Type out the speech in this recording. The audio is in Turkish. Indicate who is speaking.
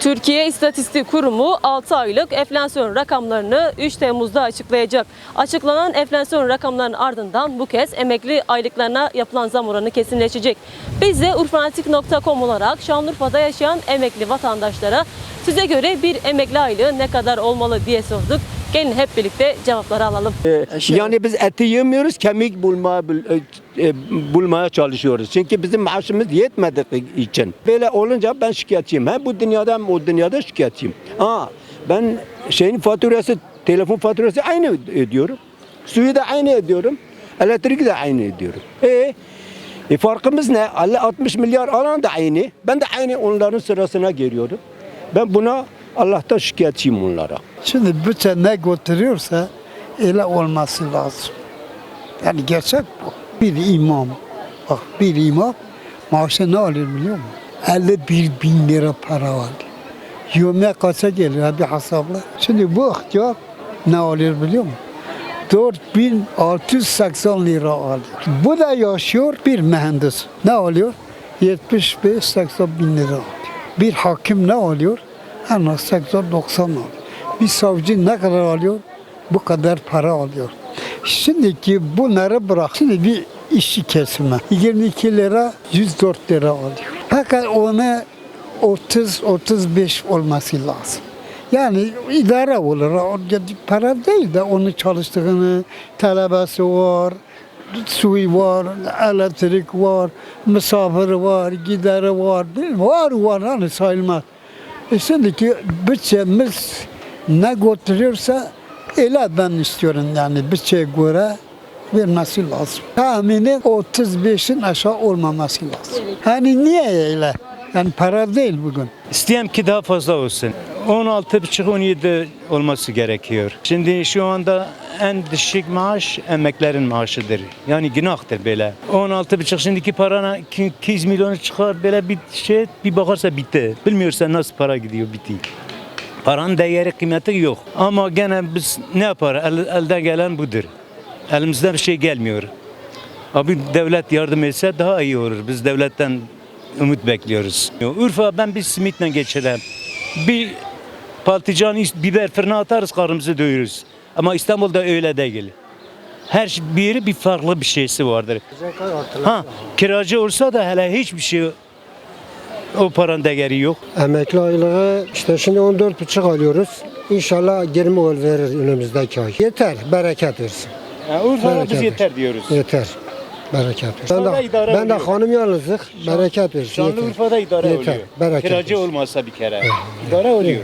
Speaker 1: Türkiye İstatistik Kurumu 6 aylık enflasyon rakamlarını 3 Temmuz'da açıklayacak. Açıklanan enflasyon rakamlarının ardından bu kez emekli aylıklarına yapılan zam oranı kesinleşecek. Biz de urfanatik.com olarak Şanlıurfa'da yaşayan emekli vatandaşlara size göre bir emekli aylığı ne kadar olmalı diye sorduk. Gelin hep birlikte cevapları alalım.
Speaker 2: Yani biz eti yemiyoruz, kemik bulmaya, bul- e, e, bulmaya çalışıyoruz. Çünkü bizim maaşımız yetmediği için. Böyle olunca ben şikayetçiyim. Hem bu dünyada hem o dünyada şikayetçiyim. Aa, ben şeyin faturası, telefon faturası aynı ödüyorum. Suyu da aynı ödüyorum. Elektriği de aynı ödüyorum. E, e farkımız ne? 50-60 milyar alan da aynı. Ben de aynı onların sırasına geliyorum. Ben buna Allah'tan şikayetçiyim onlara.
Speaker 3: Şimdi bütçe ne götürüyorsa öyle olması lazım. Yani gerçek bu. Bir imam, bak bir imam maaşı ne alıyor biliyor musun? 51 bin lira para alıyor. Yövme kaça geliyor bir hesapla. Şimdi bu ihtiyar ne alıyor biliyor musun? 4680 lira alıyor. Bu da yaşıyor bir mühendis. Ne alıyor? 75-80 bin lira alıyor. Bir hakim ne alıyor? En az 80-90 alıyor. Bir savcı ne kadar alıyor? Bu kadar para alıyor. Şimdiki bunları bırak. Şimdi bir işçi kesimi 22 lira 104 lira alıyor. Fakat onu 30-35 olması lazım. Yani idare olur. Para değil de onun çalıştığını talebesi var, suyu var, elektrik var, misafiri var, gideri var? Var var hani sayılmaz. E şimdiki bütçemiz ne götürüyorsa öyle ben istiyorum yani bütçeye göre vermesi lazım. Tahmini 35'in aşağı olmaması lazım. Hani niye öyle? Yani para değil bugün.
Speaker 4: İsteyen ki daha fazla olsun. 16,5-17 olması gerekiyor. Şimdi şu anda en düşük maaş emeklerin maaşıdır. Yani günahtır böyle. 16,5 şimdiki parana 200 milyonu çıkar böyle bir şey bir bakarsa bitti. Bilmiyorsa nasıl para gidiyor bitti. Paranın değeri kıymeti yok. Ama gene biz ne yapar? El, elden gelen budur. Elimizden bir şey gelmiyor. Abi devlet yardım etse daha iyi olur. Biz devletten umut bekliyoruz. Urfa ben bir simitle geçelim. Bir patlıcan, biber fırına atarız karnımızı doyururuz. Ama İstanbul'da öyle değil. Her biri bir farklı bir şeysi vardır. Ha, kiracı olsa da hele hiçbir şey o paranın değeri yok.
Speaker 5: Emekli aylığı işte şimdi 14,5 alıyoruz. İnşallah 20 ol verir önümüzdeki ay. Yeter, bereket versin.
Speaker 4: Yani Urfa'da biz yeter diyoruz.
Speaker 5: Yeter. Bereket versin. Ben de, ben de hanım yalnızlık. Bereket versin.
Speaker 4: Şanlıurfa'da idare
Speaker 5: Yeter,
Speaker 4: oluyor.
Speaker 5: bereket
Speaker 4: Kiracı
Speaker 5: versin.
Speaker 4: olmasa bir kere. idare oluyor.